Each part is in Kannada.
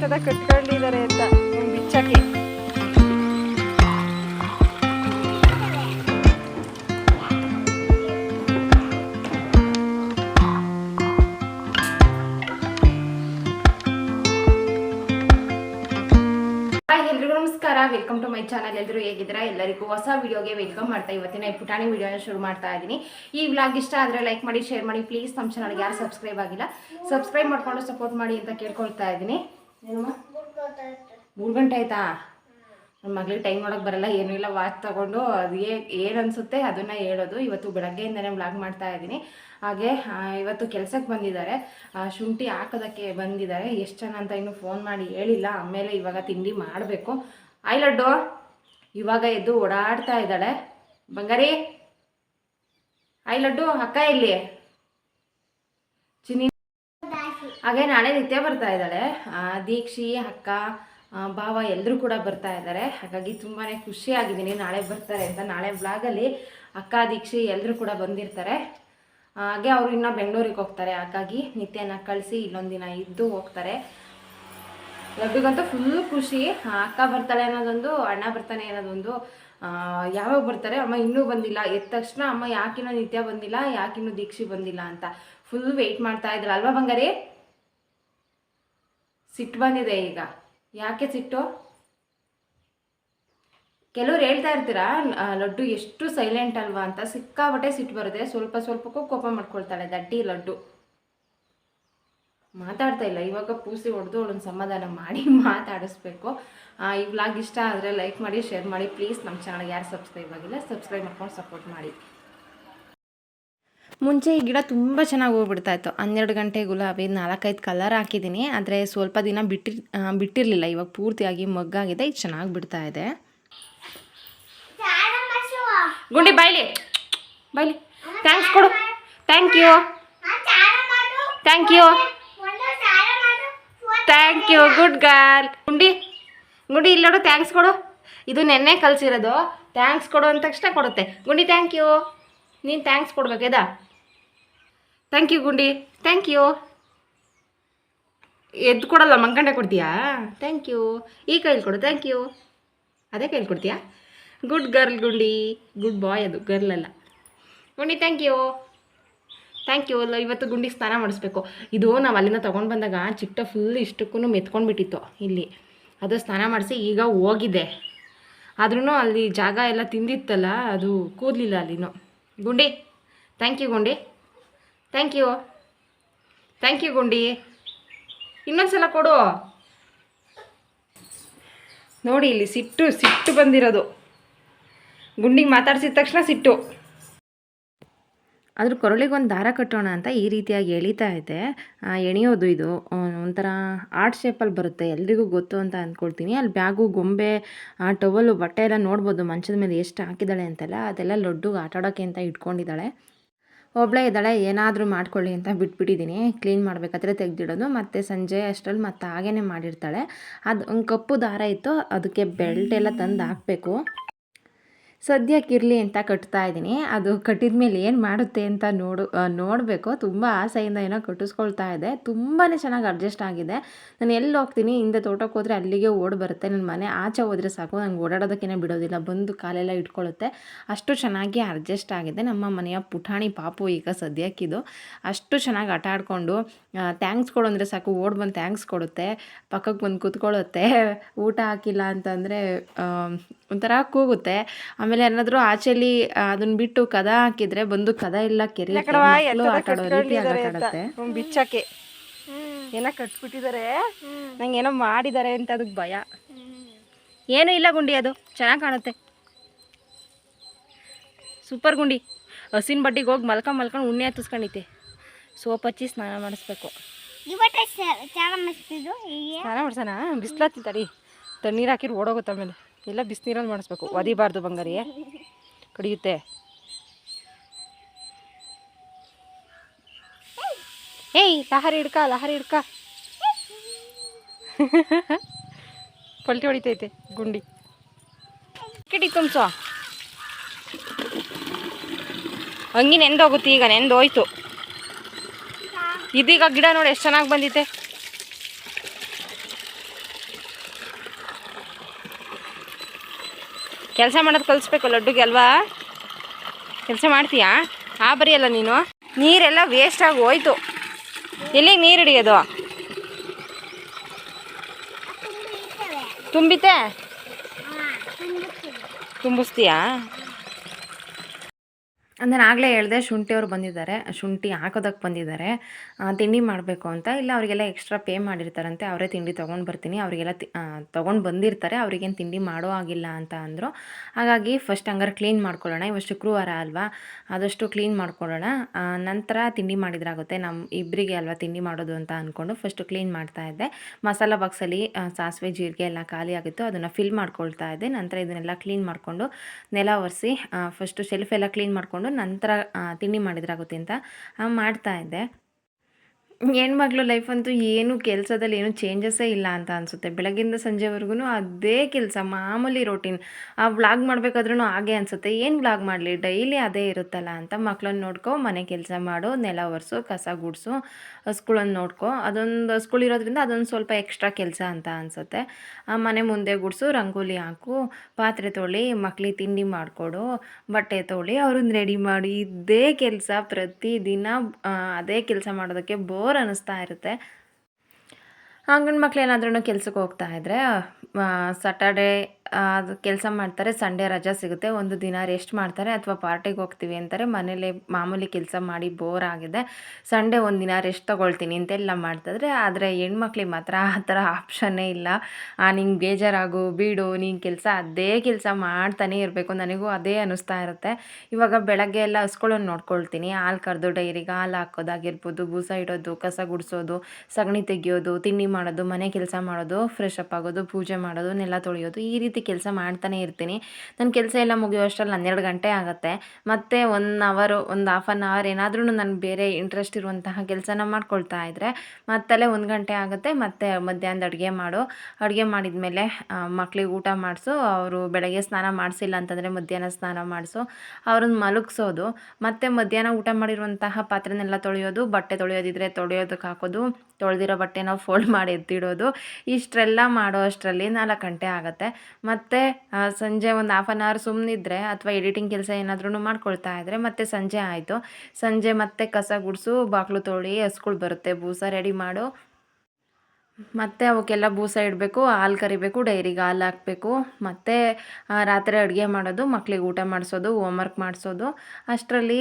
ಎಂತದ ಕಟ್ಕೊಂಡಿದ್ದಾರೆ ಅಂತ ಬಿಚ್ಚಕ್ಕೆ ನಮಸ್ಕಾರ. ವೆಲ್ಕಮ್ ಟು ಮೈ ಚಾನಲ್ ಎಲ್ಲರೂ ಹೇಗಿದ್ದೀರಾ? ಎಲ್ಲರಿಗೂ ಹೊಸ ವಿಡಿಯೋಗೆ ವೆಲ್ಕಮ್ ಮಾಡ್ತಾ ಇವತ್ತಿನ ಈ ಪುಟಾಣಿ ವಿಡಿಯೋನ ಶುರು ಮಾಡ್ತಾ ಇದ್ದೀನಿ. ಈ ವ್ಲಾಗ್ ಇಷ್ಟ ಆದರೆ ಲೈಕ್ ಮಾಡಿ ಶೇರ್ ಮಾಡಿ. ಪ್ಲೀಸ್ ನಮ್ಮ ಚಾನಲ್ಗೆ ಯಾರು ಸಬ್ಸ್ಕ್ರೈಬ್ ಆಗಿಲ್ಲ ಸಬ್ಸ್ಕ್ರೈಬ್ ಮಾಡಿಕೊಂಡು ಸಪೋರ್ಟ್ ಮಾಡಿ ಅಂತ ಕೇಳ್ಕೊಳ್ತಾ ಇದ್ದೀನಿ. ಮೂರು ಗಂಟೆ ಆಯ್ತಾ. ನಮ್ಮ ಮಗಳಿಗೆ ಟೈಮ್ ನೋಡೋಕೆ ಬರಲ್ಲ ಏನೂ ಇಲ್ಲ ವಾಚ್ ತಗೊಂಡು ಅದು ಏನ್ ಏನು ಅನಿಸುತ್ತೆ ಅದನ್ನು ಹೇಳೋದು. ಇವತ್ತು ಬೆಳಗ್ಗೆಯಿಂದನೇ ವ್ಲಾಗ್ ಮಾಡ್ತಾ ಇದ್ದೀನಿ. ಹಾಗೆ ಇವತ್ತು ಕೆಲಸಕ್ಕೆ ಬಂದಿದ್ದಾರೆ. ಶುಂಠಿ ಹಾಕೋದಕ್ಕೆ ಬಂದಿದ್ದಾರೆ. ಎಷ್ಟು ಜನ ಅಂತ ಇನ್ನೂ ಫೋನ್ ಮಾಡಿ ಹೇಳಿಲ್ಲ. ಆಮೇಲೆ ಇವಾಗ ತಿಂಡಿ ಮಾಡಬೇಕು. ಆಯ್ ಲಡ್ಡು. ಇವಾಗ ಎದ್ದು ಓಡಾಡ್ತಾ ಇದ್ದಾಳೆ. ಬಂಗಾರಿ. ಆಯ್ ಲಡ್ಡು. ಅಕ್ಕ ಇಲ್ಲಿ ಚಿನ್ನಿ ಹಾಗೆ ನಾಳೆ ನಿತ್ಯ ಬರ್ತಾ ಇದ್ದಾಳೆ. ದೀಕ್ಷಿ, ಅಕ್ಕ ಭಾವ ಎಲ್ಲರೂ ಕೂಡ ಬರ್ತಾ ಇದ್ದಾರೆ. ಹಾಗಾಗಿ ತುಂಬಾ ಖುಷಿಯಾಗಿದ್ದೀನಿ ನಾಳೆ ಬರ್ತಾರೆ ಅಂತ. ನಾಳೆ ಬ್ಲಾಗಲ್ಲಿ ಅಕ್ಕ, ದೀಕ್ಷಿ ಎಲ್ಲರೂ ಕೂಡ ಬಂದಿರ್ತಾರೆ. ಹಾಗೆ ಅವರು ಇನ್ನೂ ಬೆಂಗಳೂರಿಗೆ ಹೋಗ್ತಾರೆ. ಹಾಗಾಗಿ ನಿತ್ಯನ ಕಳಿಸಿ ಇಲ್ಲೊಂದು ದಿನ ಇದ್ದು ಹೋಗ್ತಾರೆ. ಲಡ್ಡುಗಂತೂ ಫುಲ್ ಖುಷಿ. ಅಕ್ಕ ಬರ್ತಾಳೆ ಅನ್ನೋದೊಂದು, ಅಣ್ಣ ಬರ್ತಾನೆ ಅನ್ನೋದೊಂದು ಯಾವಾಗ ಬರ್ತಾರೆ? ಅಮ್ಮ ಇನ್ನೂ ಬಂದಿಲ್ಲ. ಎದ್ದ ತಕ್ಷಣ ಅಮ್ಮ ಯಾಕಿನ್ನೂ ನಿತ್ಯ ಬಂದಿಲ್ಲ, ಯಾಕಿನ್ನೂ ದೀಕ್ಷಿ ಬಂದಿಲ್ಲ ಅಂತ. ಫುಲ್ ವೆಯ್ಟ್ ಮಾಡ್ತಾ ಇದ್ರು ಅಲ್ವಾ ಬಂಗಾರಿ? ಸಿಟ್ಟು ಬಂದಿದೆ ಈಗ. ಯಾಕೆ ಸಿಟ್ಟು? ಕೆಲವ್ರು ಹೇಳ್ತಾ ಇರ್ತೀರಾ ಲಡ್ಡು ಎಷ್ಟು ಸೈಲೆಂಟ್ ಅಲ್ವಾ ಅಂತ. ಸಿಕ್ಕಾಬಟ್ಟೆ ಸಿಟ್ಟು ಬರುತ್ತೆ. ಸ್ವಲ್ಪ ಸ್ವಲ್ಪಕ್ಕೂ ಕೋಪ ಮಾಡ್ಕೊಳ್ತಾಳೆ ದಡ್ಡಿ ಲಡ್ಡು. ಮಾತಾಡ್ತಾ ಇಲ್ಲ. ಇವಾಗ ಪೂಸಿ ಹೊಡೆದು ಅವಳನ್ನ ಸಮಾಧಾನ ಮಾಡಿ ಮಾತಾಡಿಸ್ಬೇಕು. ಈ ವ್ಲಾಗ್ ಇಷ್ಟ ಆದರೆ ಲೈಕ್ ಮಾಡಿ ಶೇರ್ ಮಾಡಿ. ಪ್ಲೀಸ್ ನಮ್ಮ ಚಾನಲ್ಗೆ ಯಾರು ಸಬ್ಸ್ಕ್ರೈಬ್ ಆಗಿಲ್ಲ ಸಬ್ಸ್ಕ್ರೈಬ್ ಮಾಡ್ಕೊಂಡು ಸಪೋರ್ಟ್ ಮಾಡಿ. ಮುಂಚೆ ಈ ಗಿಡ ತುಂಬ ಚೆನ್ನಾಗಿ ಹೋಗ್ಬಿಡ್ತಾ ಇತ್ತು. ಹನ್ನೆರಡು ಗಂಟೆ ಗುಲಾಬಿ, ನಾಲ್ಕೈದು ಕಲರ್ ಹಾಕಿದ್ದೀನಿ ಆದರೆ ಸ್ವಲ್ಪ ದಿನ ಬಿಟ್ಟಿ ಬಿಟ್ಟಿರಲಿಲ್ಲ. ಇವಾಗ ಪೂರ್ತಿಯಾಗಿ ಮಗ್ಗಾಗಿದೆ, ಇದು ಚೆನ್ನಾಗಿ ಬಿಡ್ತಾ ಇದೆ. ಗುಂಡಿ, ಬಾಯ್ಲಿ. ಬಾಯ್ಲಿ. ಥ್ಯಾಂಕ್ಸ್ ಕೊಡು. Thank you thank you thank you good girl Gundi Gundi ಇಲ್ಲ ನೋಡು ಥ್ಯಾಂಕ್ಸ್ ಕೊಡು. ಇದು ನೆನ್ನೆ ಕಲಿಸಿರೋದು. ಥ್ಯಾಂಕ್ಸ್ ಕೊಡು ಅಂದ ತಕ್ಷಣ ಕೊಡುತ್ತೆ. ಗುಂಡಿ ಥ್ಯಾಂಕ್ ಯು ನೀನು thanks ಕೊಡ್ಬೇಕೇದಾ thank you Gundi. Thank you ಎದ್ದು ಕೊಡಲ್ಲ ಮಂಕಂಡೆ ಕೊಡ್ತೀಯಾ? ಥ್ಯಾಂಕ್ ಯು ಈ ಕೈಲಿ ಕೊಡು ಥ್ಯಾಂಕ್ ಯು ಅದೇ ಕೈಲಿ ಕೊಡ್ತೀಯಾ? Good girl Gundi. Good boy ಅದು ಗರ್ಲ್ ಅಲ್ಲ. ಗುಂಡಿ ಥ್ಯಾಂಕ್ ಯು ಥ್ಯಾಂಕ್ ಯು ಅಲ್ಲ, ಇವತ್ತು ಗುಂಡಿಗೆ ಸ್ನಾನ ಮಾಡಿಸ್ಬೇಕು. ಇದು ನಾವು ಅಲ್ಲಿಂದ ತೊಗೊಂಡು ಬಂದಾಗ ಚಿಕ್ಕ ಫುಲ್ ಇಷ್ಟಕ್ಕೂ ಮೆತ್ಕೊಂಡ್ಬಿಟ್ಟಿತ್ತು ಇಲ್ಲಿ. ಅದು ಸ್ನಾನ ಮಾಡಿಸಿ ಈಗ ಹೋಗಿದೆ. ಆದ್ರೂ ಅಲ್ಲಿ ಜಾಗ ಎಲ್ಲ ತಿಂದಿತ್ತಲ್ಲ, ಅದು ಕೂದಲಿಲ್ಲ ಅಲ್ಲಿನೂ. Gundi thank you Gundi. Thank you thank you Gundi ಇನ್ನೊಂದು ಸಲ ಕೊಡು. ನೋಡಿ, ಇಲ್ಲಿ ಸಿಟ್ಟು ಸಿಟ್ಟು ಬಂದಿರೋದು. ಗುಂಡಿಗೆ ಮಾತಾಡ್ಸಿದ ತಕ್ಷಣ ಸಿಟ್ಟು. ಅದ್ರ ಕೊರಳಿಗೆ ಒಂದು ದಾರ ಕಟ್ಟೋಣ ಅಂತ ಈ ರೀತಿಯಾಗಿ ಎಳಿತಾ ಇದೆ. ಎಣಿಯೋದು ಇದು. ಒಂಥರ ಆರ್ಟ್ ಶೇಪಲ್ಲಿ ಬರುತ್ತೆ. ಎಲ್ರಿಗೂ ಗೊತ್ತು ಅಂತ ಅಂದ್ಕೊಳ್ತೀನಿ. ಅಲ್ಲಿ ಬ್ಯಾಗು, ಗೊಂಬೆ ಟವಲು, ಬಟ್ಟೆ ಎಲ್ಲ ನೋಡ್ಬೋದು. ಮಂಚದ ಮೇಲೆ ಎಷ್ಟು ಹಾಕಿದ್ದಾಳೆ ಅಂತೆಲ್ಲ. ಅದೆಲ್ಲ ಲಡ್ಡುಗೆ ಆಟಾಡೋಕ್ಕೆ ಅಂತ ಇಟ್ಕೊಂಡಿದ್ದಾಳೆ. ಒಬ್ಬಳೇ ಇದ್ದಾಳೆ, ಏನಾದರೂ ಮಾಡ್ಕೊಳ್ಳಿ ಅಂತ ಬಿಟ್ಬಿಟ್ಟಿದ್ದೀನಿ. ಕ್ಲೀನ್ ಮಾಡಬೇಕಾದ್ರೆ ತೆಗೆದಿಡೋದು. ಮತ್ತು ಸಂಜೆ ಅಷ್ಟರಲ್ಲಿ ಮತ್ತೆ ಹಾಗೇ ಮಾಡಿರ್ತಾಳೆ. ಅದು ಒಂದು ಕಪ್ಪು ದಾರ ಇತ್ತು, ಅದಕ್ಕೆ ಬೆಲ್ಟ್ ಎಲ್ಲ ತಂದು ಹಾಕಬೇಕು. ಸದ್ಯಕ್ಕಿರಲಿ ಅಂತ ಕಟ್ತಾ ಇದ್ದೀನಿ. ಅದು ಕಟ್ಟಿದ ಮೇಲೆ ಏನು ಮಾಡುತ್ತೆ ಅಂತ ನೋಡು ನೋಡಬೇಕು. ತುಂಬ ಆಸೆಯಿಂದ ಏನೋ ಕಟ್ಟಿಸ್ಕೊಳ್ತಾ ಇದೆ. ತುಂಬಾ ಚೆನ್ನಾಗಿ ಅಡ್ಜಸ್ಟ್ ಆಗಿದೆ. ನಾನು ಎಲ್ಲಿ ಹೋಗ್ತೀನಿ? ಹಿಂದೆ ತೋಟಕ್ಕೆ ಹೋದರೆ ಅಲ್ಲಿಗೆ ಓಡಿ ಬರುತ್ತೆ. ನನ್ನ ಮನೆ ಆಚೆ ಹೋದರೆ ಸಾಕು. ನಂಗೆ ಓಡಾಡೋದಕ್ಕೇನೆ ಬಿಡೋದಿಲ್ಲ. ಬಂದು ಕಾಲೆಲ್ಲ ಇಟ್ಕೊಳ್ಳುತ್ತೆ ಅಷ್ಟು ಚೆನ್ನಾಗಿ ಅಡ್ಜಸ್ಟ್ ಆಗಿದೆ. ನಮ್ಮ ಮನೆಯ ಪುಟಾಣಿ ಪಾಪು ಈಗ ಸದ್ಯಕ್ಕಿದು. ಅಷ್ಟು ಚೆನ್ನಾಗಿ ಆಟ ಆಡಿಕೊಂಡು ಥ್ಯಾಂಕ್ಸ್ ಕೊಡು ಅಂದರೆ ಸಾಕು. ಓಡ್ ಬಂದು ಥ್ಯಾಂಕ್ಸ್ ಕೊಡುತ್ತೆ. ಪಕ್ಕಕ್ಕೆ ಬಂದು ಕೂತ್ಕೊಳ್ಳುತ್ತೆ ಊಟ ಹಾಕಿಲ್ಲ ಅಂತಂದರೆ ಒಂಥರ ಕೂಗುತ್ತೆ. ಆಮೇಲೆ ಏನಾದ್ರೂ ಆಚೆಲಿ ಅದನ್ನ ಬಿಟ್ಟು ಕದ ಹಾಕಿದ್ರೆ ಬಂದು ಕದ ಇಲ್ಲ ಕೆರೆ ರೀತಿ ಬಿಚ್ಚಕ್ಕೆ. ಏನೋ ಕಟ್ಬಿಟ್ಟಿದ್ದಾರೆ ನಂಗೆ ಏನೋ ಮಾಡಿದ್ದಾರೆ ಅಂತ ಅದಕ್ಕೆ ಭಯ. ಏನೂ ಇಲ್ಲ ಗುಂಡಿ ಅದು. ಚೆನ್ನಾಗಿ ಕಾಣುತ್ತೆ. ಸೂಪರ್ ಗುಂಡಿ. ಹಸಿನ ಬಡ್ಡಿಗೆ ಹೋಗಿ ಮಲ್ಕೊಂಡು ಮಲ್ಕೊಂಡು ಉಣ್ಣೆ ಹತ್ತಿಸ್ಕೊಂಡೈತೆ ಸೋಪ್ ಹಚ್ಚಿ ಸ್ನಾನ ಮಾಡಿಸ್ಬೇಕು. ಸ್ನಾನ ಮಾಡ್ಸೋಣ? ಬಿಸ್ಲತ್ತಿ ತಡಿ. ತಣ್ಣೀರು ಹಾಕಿರಿ ಓಡೋಗುತ್ತೆ ಆಮೇಲೆ. ಎಲ್ಲ ಬಿಸಿನೀರಲ್ಲಿ ಮಾಡಿಸ್ಬೇಕು. ಒದಿಬಾರ್ದು ಬಂಗಾರಿಯೇ ಕಡಿಯುತ್ತೆ. ಏಯ್, ಲಹರಿ ಹಿಡ್ಕ ಲಹರಿ ಹಿಡ್ಕ. ಪಲ್ಟಿ ಹೊಡಿತೈತೆ ಗುಂಡಿ. ಕಿಡಿ ತುಂಬ ಹಂಗೆ ನೆಂದೋಗುತ್ತೆ ಈಗ, ನೆಂದೋಯ್ತು. ಇದೀಗ ಗಿಡ ನೋಡಿ ಎಷ್ಟು ಚೆನ್ನಾಗಿ ಬಂದಿದೆ ಕೆಲಸ ಮಾಡೋದು ಕಲಿಸ್ಬೇಕು ಲಡ್ಡುಗೆ ಅಲ್ವಾ? ಕೆಲಸ ಮಾಡ್ತೀಯಾ? ಆ ಬರಿಯಲ್ಲ ನೀನು? ನೀರೆಲ್ಲ ವೇಸ್ಟ್ ಆಗಿ ಹೋಯ್ತು. ಎಲ್ಲಿಗೆ ನೀರು ಹಿಡಿಯೋದು? ತುಂಬಿತೆ ತುಂಬಿಸ್ತೀಯಾ? ಅಂದರೆ ಆಗಲೇ ಹೇಳಿದೆ, ಶುಂಠಿ ಅವರು ಬಂದಿದ್ದಾರೆ. ಶುಂಠಿ ಹಾಕೋದಕ್ಕೆ ಬಂದಿದ್ದಾರೆ. ತಿಂಡಿ ಮಾಡಬೇಕು ಅಂತ. ಇಲ್ಲ, ಅವರಿಗೆಲ್ಲ ಎಕ್ಸ್ಟ್ರಾ ಪೇ ಮಾಡಿರ್ತಾರಂತೆ. ಅವರೇ ತಿಂಡಿ ತೊಗೊಂಡು ಬರ್ತೀನಿ. ಅವರಿಗೆಲ್ಲ ತೊಗೊಂಡು ಬಂದಿರ್ತಾರೆ. ಅವ್ರಿಗೇನು ತಿಂಡಿ ಮಾಡೋ ಆಗಿಲ್ಲ ಅಂತ ಅಂದರು. ಹಾಗಾಗಿ ಫಸ್ಟ್ ಹಂಗಾರೆ ಕ್ಲೀನ್ ಮಾಡ್ಕೊಳ್ಳೋಣ. ಇವತ್ತು ಶುಕ್ರವಾರ ಅಲ್ವಾ? ಆದಷ್ಟು ಕ್ಲೀನ್ ಮಾಡ್ಕೊಳ್ಳೋಣ. ನಂತರ ತಿಂಡಿ ಮಾಡಿದ್ರಾಗುತ್ತೆ. ನಮ್ಮ ಇಬ್ಬರಿಗೆ ಅಲ್ವಾ ತಿಂಡಿ ಮಾಡೋದು ಅಂತ ಅಂದ್ಕೊಂಡು ಫಸ್ಟು ಕ್ಲೀನ್ ಮಾಡ್ತಾ ಇದ್ದೆ. ಮಸಾಲ ಬಾಕ್ಸಲ್ಲಿ ಸಾಸಿವೆ, ಜೀರಿಗೆ ಎಲ್ಲ ಖಾಲಿ ಆಗಿತ್ತು. ಅದನ್ನು ಫಿಲ್ ಮಾಡ್ಕೊಳ್ತಾ ಇದ್ದೆ. ನಂತರ ಇದನ್ನೆಲ್ಲ ಕ್ಲೀನ್ ಮಾಡಿಕೊಂಡು ನೆಲ ಒರೆಸಿ ಫಸ್ಟು ಶೆಲ್ಫ್ ಎಲ್ಲ ಕ್ಲೀನ್ ಮಾಡಿಕೊಂಡು ನಂತರ ತಿಂಡಿ ಮಾಡಿದ್ರಾಗುತ್ತೆ ಅಂತ ಮಾಡ್ತಾ ಇದ್ದೆ. ಹೆಣ್ಮಕ್ಳು ಲೈಫ್ ಅಂತೂ ಏನು ಕೆಲಸದಲ್ಲಿ ಏನು ಚೇಂಜಸ್ಸೇ ಇಲ್ಲ ಅಂತ ಅನಿಸುತ್ತೆ. ಬೆಳಗ್ಗಿಂದ ಸಂಜೆವರೆಗೂ ಅದೇ ಕೆಲಸ, ಮಾಮೂಲಿ ರೋಟೀನ್ ಆ ವ್ಲಾಗ್ ಮಾಡಬೇಕಾದ್ರೂ ಹಾಗೆ ಅನಿಸುತ್ತೆ. ಏನು ವ್ಲಾಗ್ ಮಾಡಲಿ? ಡೈಲಿ ಅದೇ ಇರುತ್ತಲ್ಲ ಅಂತ ಮಕ್ಳನ್ನ ನೋಡ್ಕೊ, ಮನೆ ಕೆಲಸ ಮಾಡು, ನೆಲ ಒರೆಸು, ಕಸ ಗುಡಿಸು ಹಸ್ಗಳನ್ನ ನೋಡ್ಕೊ. ಅದೊಂದು ಹಸ್ಗಳು ಇರೋದ್ರಿಂದ ಅದೊಂದು ಸ್ವಲ್ಪ ಎಕ್ಸ್ಟ್ರಾ ಕೆಲಸ ಅಂತ ಅನಿಸುತ್ತೆ. ಮನೆ ಮುಂದೆ ಗುಡಿಸು, ರಂಗೋಲಿ ಹಾಕು, ಪಾತ್ರೆ ತೊಳಿ, ಮಕ್ಳಿಗೆ ತಿಂಡಿ ಮಾಡಿಕೊಡು, ಬಟ್ಟೆ ತೊಳಿ ಅವ್ರನ್ನ ರೆಡಿ ಮಾಡಿ. ಇದೇ ಕೆಲಸ ಪ್ರತಿದಿನ ಅದೇ ಕೆಲಸ ಮಾಡೋದಕ್ಕೆ ಬೋರ್ ಅನ್ನಿಸ್ತಾ ಇರುತ್ತೆ. ಗಂಡು ಮಕ್ಳು ಏನಾದ್ರೂ ಕೆಲ್ಸಕ್ಕೆ ಹೋಗ್ತಾ ಇದ್ದರೆ ಸಟರ್ಡೇ ಅದು ಕೆಲಸ ಮಾಡ್ತಾರೆ, ಸಂಡೇ ರಜಾ ಸಿಗುತ್ತೆ. ಒಂದು ದಿನ ರೆಸ್ಟ್ ಮಾಡ್ತಾರೆ ಅಥವಾ ಪಾರ್ಟಿಗೆ ಹೋಗ್ತೀವಿ ಅಂತಾರೆ. ಮನೇಲಿ ಮಾಮೂಲಿ ಕೆಲಸ ಮಾಡಿ ಬೋರ್ ಆಗಿದೆ. ಸಂಡೇ ಒಂದು ದಿನ ರೆಸ್ಟ್ ತೊಗೊಳ್ತೀನಿ ಅಂತೆಲ್ಲ ಮಾಡ್ತಿದ್ರೆ ಆದರೆ ಹೆಣ್ಮಕ್ಳಿಗೆ ಮಾತ್ರ ಆ ಥರ ಆಪ್ಷನ್ನೇ ಇಲ್ಲ. ನಿಂಗೆ ಬೇಜಾರಾಗು, ಬಿಡು, ನೀನು ಕೆಲಸ ಅದೇ ಕೆಲಸ ಮಾಡ್ತಾನೆ ಇರಬೇಕು. ನನಗೂ ಅದೇ ಅನ್ನಿಸ್ತಾ ಇರುತ್ತೆ. ಇವಾಗ ಬೆಳಗ್ಗೆ ಎಲ್ಲ ಹಸ್ಕೊಳ್ಳೋನು ನೋಡ್ಕೊಳ್ತೀನಿ. ಹಾಲು ಕರೆದು ಡೈರಿಗೆ ಹಾಲು ಹಾಕೋದಾಗಿರ್ಬೋದು, ಬೂಸ ಇಡೋದು, ಕಸ ಗುಡಿಸೋದು, ಸಗಣಿ ತೆಗಿಯೋದು, ತಿಂಡಿ ಮಾಡೋದು, ಮನೆ ಕೆಲಸ ಮಾಡೋದು ಫ್ರೆಶ್ ಅಪ್ ಆಗೋದು, ಪೂಜೆ ಮಾಡೋದು, ನೆಲ ತೊಳೆಯೋದು ಈ ರೀತಿ ಕೆಲಸ ಮಾಡ್ತಾನೆ ಇರ್ತೀನಿ. ನನ್ನ ಕೆಲಸ ಎಲ್ಲ ಮುಗಿಯುವಷ್ಟರಲ್ಲಿ ಹನ್ನೆರಡು ಗಂಟೆ ಆಗುತ್ತೆ. ಮತ್ತು ಒನ್ ಅವರು ಒಂದು ಹಾಫ್ ಆನ್ ಅವರ್ ಏನಾದ್ರೂ ನಾನು ಬೇರೆ ಇಂಟ್ರೆಸ್ಟ್ ಇರುವಂತಹ ಕೆಲಸನ ಮಾಡ್ಕೊಳ್ತಾ ಇದ್ದರೆ ಮತ್ತಲ್ಲೇ ಒಂದು ಗಂಟೆ ಆಗುತ್ತೆ. ಮತ್ತು ಮಧ್ಯಾಹ್ನದ ಅಡುಗೆ ಮಾಡು. ಅಡುಗೆ ಮಾಡಿದ್ಮೇಲೆ ಮಕ್ಳಿಗೆ ಊಟ ಮಾಡಿಸು. ಅವರು ಬೆಳಗ್ಗೆ ಸ್ನಾನ ಮಾಡಿಸಿಲ್ಲ ಅಂತಂದರೆ ಮಧ್ಯಾಹ್ನ ಸ್ನಾನ ಮಾಡಿಸು. ಅವ್ರನ್ನ ಮಲಗಿಸೋದು. ಮತ್ತು ಮಧ್ಯಾಹ್ನ ಊಟ ಮಾಡಿರುವಂತಹ ಪಾತ್ರೆನೆಲ್ಲ ತೊಳೆಯೋದು. ಬಟ್ಟೆ ತೊಳೆಯೋದಿದ್ರೆ ತೊಳೆಯೋದಕ್ಕೆ ಹಾಕೋದು. ತೊಳೆದಿರೋ ಬಟ್ಟೆನ ಫೋಲ್ಡ್ ಮಾಡಿ ಎತ್ತಿಡೋದು. ಇಷ್ಟೆಲ್ಲ ಮಾಡೋ ಅಷ್ಟರಲ್ಲಿ ನಾಲ್ಕು ಗಂಟೆ ಆಗುತ್ತೆ. ಮತ್ತು ಸಂಜೆ ಒಂದು ಹಾಫ್ ಆನ್ ಅವರ್ ಸುಮ್ಮನಿದ್ರೆ ಅಥವಾ ಎಡಿಟಿಂಗ್ ಕೆಲಸ ಏನಾದ್ರೂ ಮಾಡ್ಕೊಳ್ತಾ ಇದ್ದರೆ ಮತ್ತೆ ಸಂಜೆ ಆಯಿತು. ಸಂಜೆ ಮತ್ತೆ ಕಸ ಗುಡಿಸು ಬಾಗಿಲು ತೊಳಿ ಹಸ್ಗಳು ಬರುತ್ತೆ. ಬೂಸ ರೆಡಿ ಮಾಡು. ಮತ್ತು ಅವಕ್ಕೆಲ್ಲ ಬೂಸ ಇಡಬೇಕು, ಹಾಲು ಕರಿಬೇಕು, ಡೈರಿಗೆ ಹಾಲು ಹಾಕಬೇಕು. ಮತ್ತು ರಾತ್ರಿ ಅಡುಗೆ ಮಾಡೋದು ಮಕ್ಕಳಿಗೆ ಊಟ ಮಾಡಿಸೋದು ಹೋಮ್ವರ್ಕ್ ಮಾಡಿಸೋದು. ಅಷ್ಟರಲ್ಲಿ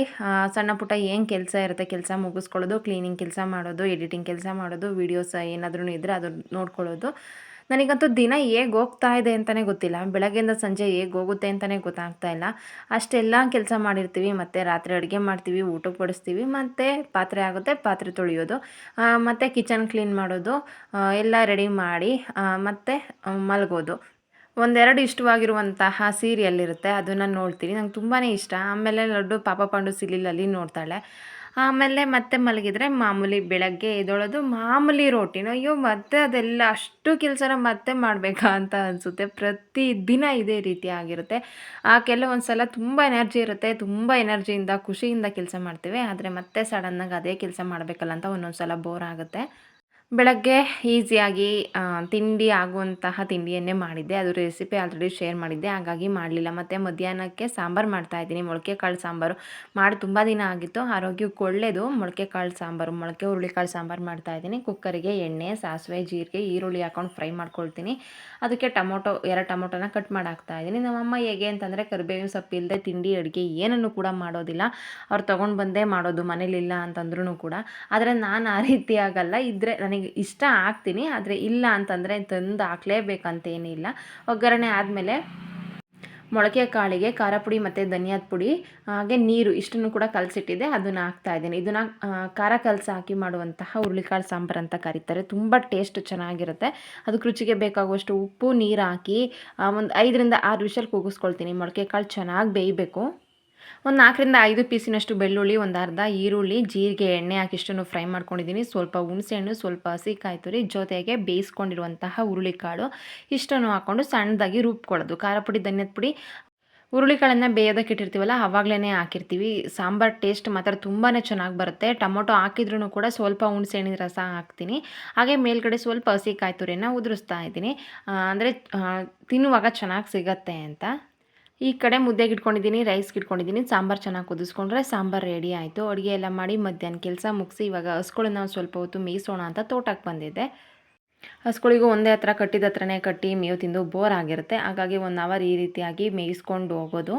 ಸಣ್ಣ ಪುಟ್ಟ ಏನು ಕೆಲಸ ಇರುತ್ತೆ ಕೆಲಸ ಮುಗಿಸ್ಕೊಳ್ಳೋದು ಕ್ಲೀನಿಂಗ್ ಕೆಲಸ ಮಾಡೋದು ಎಡಿಟಿಂಗ್ ಕೆಲಸ ಮಾಡೋದು ವೀಡಿಯೋಸ್ ಏನಾದ್ರೂ ಇದ್ದರೆ ಅದನ್ನು ನೋಡ್ಕೊಳ್ಳೋದು. ನನಗಂತೂ ದಿನ ಹೇಗೆ ಹೋಗ್ತಾ ಇದೆ ಅಂತಲೇ ಗೊತ್ತಿಲ್ಲ. ಬೆಳಗ್ಗೆಯಿಂದ ಸಂಜೆ ಹೇಗೆ ಹೋಗುತ್ತೆ ಅಂತಲೇ ಗೊತ್ತಾಗ್ತಾ ಇಲ್ಲ. ಅಷ್ಟೆಲ್ಲ ಕೆಲಸ ಮಾಡಿರ್ತೀವಿ, ಮತ್ತು ರಾತ್ರಿ ಅಡುಗೆ ಮಾಡ್ತೀವಿ ಊಟಕ್ಕೆ ಬಡಿಸ್ತೀವಿ ಮತ್ತು ಪಾತ್ರೆ ಆಗುತ್ತೆ, ಪಾತ್ರೆ ತೊಳೆಯೋದು ಮತ್ತು ಕಿಚನ್ ಕ್ಲೀನ್ ಮಾಡೋದು ಎಲ್ಲ ರೆಡಿ ಮಾಡಿ ಮತ್ತು ಮತ್ತೆ ಮಲಗೋದು. ಒಂದೆರಡು ಇಷ್ಟವಾಗಿರುವಂತಹ ಸೀರಿಯಲ್ ಇರುತ್ತೆ, ಅದನ್ನು ನೋಡ್ತೀನಿ. ನಂಗೆ ತುಂಬಾ ಇಷ್ಟ. ಆಮೇಲೆ ಲಡ್ಡು, ಪಾಪ ಪಾಂಡು ಸೀರಿಯಲಲ್ಲಿ ನೋಡ್ತಾಳೆ. ಆಮೇಲೆ ಮತ್ತೆ ಮಲಗಿದ್ರೆ ಮಾಮೂಲಿ ಬೆಳಗ್ಗೆ ಇದೊಳದು ಮಾಮೂಲಿ ರೋಟಿನ ಅಯ್ಯೋ, ಮತ್ತೆ ಅದೆಲ್ಲ ಅಷ್ಟು ಕೆಲಸನ ಮತ್ತೆ ಮಾಡಬೇಕಾ ಅಂತ ಅನಿಸುತ್ತೆ. ಪ್ರತಿ ದಿನ ಇದೇ ರೀತಿ ಆಗಿರುತ್ತೆ. ಆ ಕೆಲವೊಂದು ಸಲ ತುಂಬ ಎನರ್ಜಿ ಇರುತ್ತೆ, ತುಂಬ ಎನರ್ಜಿಯಿಂದ ಖುಷಿಯಿಂದ ಕೆಲಸ ಮಾಡ್ತೀವಿ. ಆದರೆ ಮತ್ತೆ ಸಡನ್ನಾಗಿ ಅದೇ ಕೆಲಸ ಮಾಡಬೇಕಲ್ಲ ಅಂತ ಒಂದೊಂದು ಸಲ ಬೋರ್ ಆಗುತ್ತೆ. ಬೆಳಗ್ಗೆ ಈಸಿಯಾಗಿ ತಿಂಡಿ ಆಗುವಂತಹ ತಿಂಡಿಯನ್ನೇ ಮಾಡಿದ್ದೆ. ಅದು ರೆಸಿಪಿ ಆಲ್ರೆಡಿ ಶೇರ್ ಮಾಡಿದ್ದೆ. ಹಾಗಾಗಿ ಮಾಡಲಿಲ್ಲ. ಮತ್ತು ಮಧ್ಯಾಹ್ನಕ್ಕೆ ಸಾಂಬಾರು ಮಾಡ್ತಾಯಿದ್ದೀನಿ ಮೊಳಕೆ ಕಾಳು ಸಾಂಬಾರು. ಮಾಡಿ ತುಂಬ ದಿನ ಆಗಿತ್ತು. ಆರೋಗ್ಯಕ್ಕೆ ಒಳ್ಳೆಯದು ಮೊಳಕೆ ಕಾಳು ಸಾಂಬಾರು. ಮೊಳಕೆ ಹುರುಳಿ ಕಾಳು ಸಾಂಬಾರು ಮಾಡ್ತಾಯಿದ್ದೀನಿ ಕುಕ್ಕರಿಗೆ ಎಣ್ಣೆ, ಸಾಸಿವೆ, ಜೀರಿಗೆ, ಈರುಳ್ಳಿ ಹಾಕೊಂಡು ಫ್ರೈ ಮಾಡ್ಕೊಳ್ತೀನಿ. ಅದಕ್ಕೆ ಟೊಮೊಟೊ, ಎರಡು ಟೊಮೊಟೊನ ಕಟ್ ಮಾಡಿ ಹಾಕ್ತಾಯಿದ್ದೀನಿ ನಮ್ಮಮ್ಮ ಹೇಗೆ ಅಂತಂದರೆ ಕರಿಬೇವಿನ ಸೊಪ್ಪು ಇಲ್ಲದೆ ತಿಂಡಿ ಅಡುಗೆ ಏನನ್ನು ಕೂಡ ಮಾಡೋದಿಲ್ಲ. ಅವ್ರು ತೊಗೊಂಡು ಬಂದೇ ಮಾಡೋದು ಮನೇಲಿಲ್ಲ ಅಂತಂದ್ರೂ ಕೂಡ. ಆದರೆ ನಾನು ಆ ರೀತಿ ಆಗಲ್ಲ ಇದ್ದರೆ ನನಗೆ ಇಷ್ಟ ಹಾಕ್ತೀನಿ ಆದರೆ ಇಲ್ಲ ಅಂತಂದರೆ ತಂದು ಹಾಕ್ಲೇಬೇಕಂತೇನಿಲ್ಲ. ಒಗ್ಗರಣೆ ಆದಮೇಲೆ ಮೊಳಕೆ ಕಾಳಿಗೆ ಖಾರ ಪುಡಿ ಮತ್ತು ಧನಿಯಾದ ಪುಡಿ, ಹಾಗೆ ನೀರು ಇಷ್ಟನ್ನು ಕೂಡ ಕಲಸಿಟ್ಟಿದೆ ಅದನ್ನು ಹಾಕ್ತಾ ಇದ್ದೀನಿ. ಇದನ್ನು ಖಾರ ಕಲಸಿ ಹಾಕಿ ಮಾಡುವಂತಹ ಹುರುಳಿಕಾಳು ಸಾಂಬಾರು ಅಂತ ಕರೀತಾರೆ. ತುಂಬ ಟೇಸ್ಟ್ ಚೆನ್ನಾಗಿರುತ್ತೆ. ಅದಕ್ಕೆ ರುಚಿಗೆ ಬೇಕಾಗುವಷ್ಟು ಉಪ್ಪು, ನೀರು ಹಾಕಿ ಒಂದು ಐದರಿಂದ ಆರು ವಿಷಲ್ ಕೂಗಿಸ್ಕೊಳ್ತೀನಿ. ಮೊಳಕೆ ಕಾಳು ಚೆನ್ನಾಗಿ ಬೇಯಬೇಕು. ಒಂದು ನಾಲ್ಕರಿಂದ ಐದು ಪೀಸಿನಷ್ಟು ಬೆಳ್ಳುಳ್ಳಿ, ಒಂದು ಅರ್ಧ ಈರುಳ್ಳಿ, ಜೀರಿಗೆ ಎಣ್ಣೆ ಹಾಕಿಷ್ಟನ್ನು ಫ್ರೈ ಮಾಡ್ಕೊಂಡಿದ್ದೀನಿ. ಸ್ವಲ್ಪ ಹುಣಸೆಹಣ್ಣು, ಸ್ವಲ್ಪ ಹಸಿ ತುರಿ, ಜೊತೆಗೆ ಬೇಯಿಸ್ಕೊಂಡಿರುವಂತಹ ಹುರುಳಿಕಾಳು ಇಷ್ಟನ್ನು ಹಾಕ್ಕೊಂಡು ಸಣ್ಣದಾಗಿ ರುಬ್ಕೊಳ್ಳೋದು. ಖಾರ ಪುಡಿ, ಧನ್ಯದ ಪುಡಿ. ಹುರುಳಿಕಾಳನ್ನು ಬೇಯೋದಕ್ಕೆ ಇಟ್ಟಿರ್ತೀವಲ್ಲ ಆವಾಗಲೇ ಹಾಕಿರ್ತೀವಿ. ಸಾಂಬಾರು ಟೇಸ್ಟ್ ಮಾತ್ರ ತುಂಬಾ ಚೆನ್ನಾಗಿ ಬರುತ್ತೆ. ಟೊಮೊಟೊ ಹಾಕಿದ್ರೂ ಕೂಡ ಸ್ವಲ್ಪ ಹುಣಸೆಹಣ್ಣಿನ ರಸ ಹಾಕ್ತೀನಿ. ಹಾಗೆ ಮೇಲ್ಗಡೆ ಸ್ವಲ್ಪ ಹಸಿ ಕಾಯ್ತುರಿಯನ್ನು ಉದುರಿಸ್ತಾ ಇದ್ದೀನಿ. ಅಂದರೆ ತಿನ್ನುವಾಗ ಚೆನ್ನಾಗಿ ಸಿಗತ್ತೆ ಅಂತ. ಈ ಕಡೆ ಮುದ್ದೆಗೆ ಇಟ್ಕೊಂಡಿದ್ದೀನಿ ರೈಸ್ಗೆ ಇಟ್ಕೊಂಡಿದ್ದೀನಿ ಸಾಂಬಾರು ಚೆನ್ನಾಗಿ ಕುದಿಸ್ಕೊಂಡ್ರೆ ಸಾಂಬಾರು ರೆಡಿ ಆಯಿತು. ಅಡುಗೆ ಎಲ್ಲ ಮಾಡಿ ಮಧ್ಯಾಹ್ನ ಕೆಲಸ ಮುಗಿಸಿ ಇವಾಗ ಹಸ್ಗಳನ್ನ ಒಂದು ಸ್ವಲ್ಪ ಹೊತ್ತು ಮೇಯಿಸೋಣ ಅಂತ ತೋಟಕ್ಕೆ ಬಂದಿದ್ದೆ. ಹಸ್ಗಳಿಗೂ ಒಂದೇ ಹತ್ರ ಕಟ್ಟಿದ ಹತ್ರನೇ ಕಟ್ಟಿ ಮೇವು ತಿಂದು ಬೋರ್ ಆಗಿರುತ್ತೆ. ಹಾಗಾಗಿ ಒನ್ ಅವರ್ ಈ ರೀತಿಯಾಗಿ ಮೇಯಿಸ್ಕೊಂಡು ಹೋಗೋದು.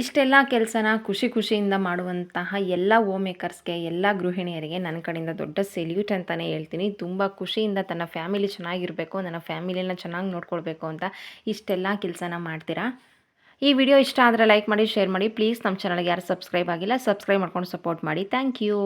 ಇಷ್ಟೆಲ್ಲ ಕೆಲಸನ ಖುಷಿ ಖುಷಿಯಿಂದ ಮಾಡುವಂತಹ ಎಲ್ಲ ಹೋಮ್ ಮೇಕರ್ಸ್ಗೆ ಎಲ್ಲ ಗೃಹಿಣಿಯರಿಗೆ ನನ್ನ ಕಡೆಯಿಂದ ದೊಡ್ಡ ಸೆಲ್ಯೂಟ್ ಅಂತಲೇ ಹೇಳ್ತೀನಿ. ತುಂಬ ಖುಷಿಯಿಂದ ತನ್ನ ಫ್ಯಾಮಿಲಿ ಚೆನ್ನಾಗಿರಬೇಕು, ನನ್ನ ಫ್ಯಾಮಿಲಿನ ಚೆನ್ನಾಗಿ ನೋಡ್ಕೊಳ್ಬೇಕು ಅಂತ ಇಷ್ಟೆಲ್ಲ ಕೆಲಸನ ಮಾಡ್ತೀರಾ? ಈ ವಿಡಿಯೋ ಇಷ್ಟ ಆದರೆ ಲೈಕ್ ಮಾಡಿ, ಶೇರ್ ಮಾಡಿ. ಪ್ಲೀಸ್ ನಮ್ಮ ಚಾನಲ್ಗೆ ಯಾರು ಸಬ್ಸ್ಕ್ರೈಬ್ ಆಗಿಲ್ಲ, ಸಬ್ಸ್ಕ್ರೈಬ್ ಮಾಡ್ಕೊಂಡು ಸಪೋರ್ಟ್ ಮಾಡಿ. Thank you.